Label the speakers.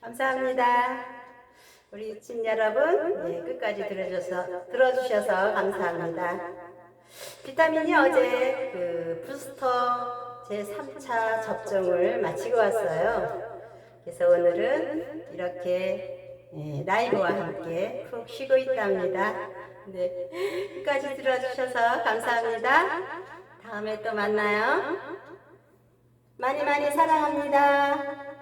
Speaker 1: 감사합니다. 우리 집 여러분, 네, 끝까지 들어줘서, 들어주셔서 감사합니다. 비타민이 어제 그 부스터 제 3차 접종을 마치고 왔어요. 그래서 오늘은 이렇게 예, 라이브와 함께 푹 쉬고 있답니다. 네, 끝까지 들어주셔서 감사합니다. 다음에 또 만나요. 많이 많이 사랑합니다.